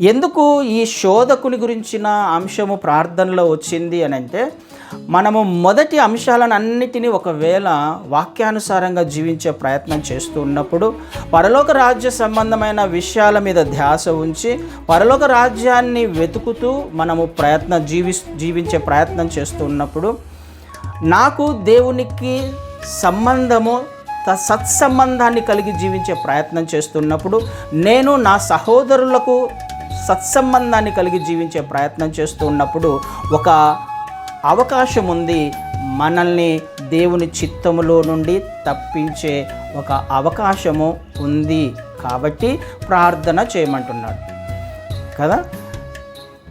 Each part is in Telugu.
ఎందుకు ఈ శోధకుని గురించిన అంశము ప్రార్థనలో వచ్చింది అని అంటే మనము మొదటి అంశాలను అన్నిటినీ ఒకవేళ వాక్యానుసారంగా జీవించే ప్రయత్నం చేస్తూ ఉన్నప్పుడు పరలోక రాజ్య సంబంధమైన విషయాల మీద ధ్యాస ఉంచి పరలోక రాజ్యాన్ని వెతుకుతూ మనము ప్రయత్నం జీవి జీవించే ప్రయత్నం చేస్తూ ఉన్నప్పుడు నాకు దేవునికి సంబంధము త- సత్సంబంధాన్ని కలిగి జీవించే ప్రయత్నం చేస్తున్నప్పుడు నేను నా సహోదరులకు సత్సంబంధాన్ని కలిగి జీవించే ప్రయత్నం చేస్తూ ఉన్నప్పుడు ఒక అవకాశం ఉంది. మనల్ని దేవుని చిత్తములో నుండి తప్పించే ఒక అవకాశము ఉంది కాబట్టి ప్రార్థన చేయమంటున్నాడు. కదా?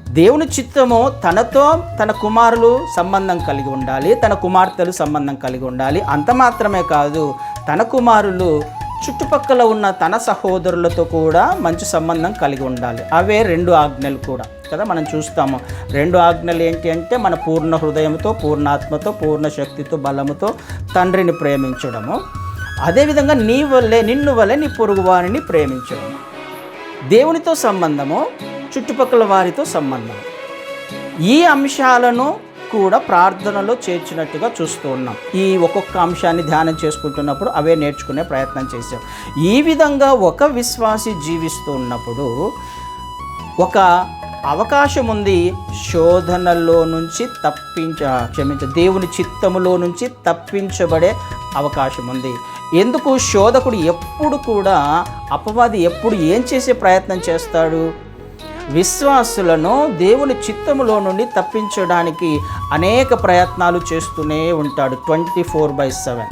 దేవుని చిత్తము తనతో తన కుమారులు సంబంధం కలిగి ఉండాలి తన కుమార్తెలు సంబంధం కలిగి ఉండాలి. అంత మాత్రమే కాదు తన కుమారులు చుట్టుపక్కల ఉన్న తన సహోదరులతో కూడా మంచి సంబంధం కలిగి ఉండాలి. అవే రెండు ఆజ్ఞలు కూడా. కదా మనం చూస్తాము. రెండు ఆజ్ఞలు ఏంటి అంటే మన పూర్ణ హృదయంతో పూర్ణాత్మతో పూర్ణ శక్తితో బలముతో తండ్రిని ప్రేమించడము. అదేవిధంగా నీ వల్లే నిన్ను వల్లే నీ పొరుగు వారిని ప్రేమించడము. దేవునితో సంబంధము చుట్టుపక్కల వారితో సంబంధం ఈ అంశాలను కూడా ప్రార్థనలో చేర్చినట్టుగా చూస్తూ ఉన్నాం. ఈ ఒక్కొక్క అంశాన్ని ధ్యానం చేసుకుంటున్నప్పుడు అవే నేర్చుకునే ప్రయత్నం చేశాం. ఈ విధంగా ఒక విశ్వాసి జీవిస్తూ ఉన్నప్పుడు ఒక అవకాశం ఉంది శోధనలో నుంచి తప్పించ క్షమించ దేవుని చిత్తములో నుంచి తప్పించబడే అవకాశం ఉంది. ఎందుకు? శోధకుడు ఎప్పుడు కూడా అపవాది ఎప్పుడు ఏం చేసే ప్రయత్నం చేస్తాడు? విశ్వాసులను దేవుని చిత్తములో నుండి తప్పించడానికి అనేక ప్రయత్నాలు చేస్తూనే ఉంటాడు ట్వంటీ ఫోర్ బై సెవెన్.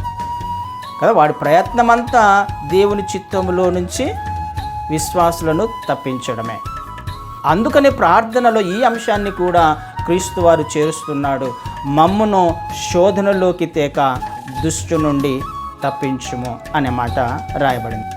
కదా వాడి ప్రయత్నం అంతా దేవుని చిత్తములో నుంచి విశ్వాసులను తప్పించడమే. అందుకని ప్రార్థనలో ఈ అంశాన్ని కూడా క్రీస్తు వారు చేరుస్తున్నాడు. మమ్మును శోధనలోకి తేక దుష్టు నుండి తప్పించుము అనే మాట రాయబడింది.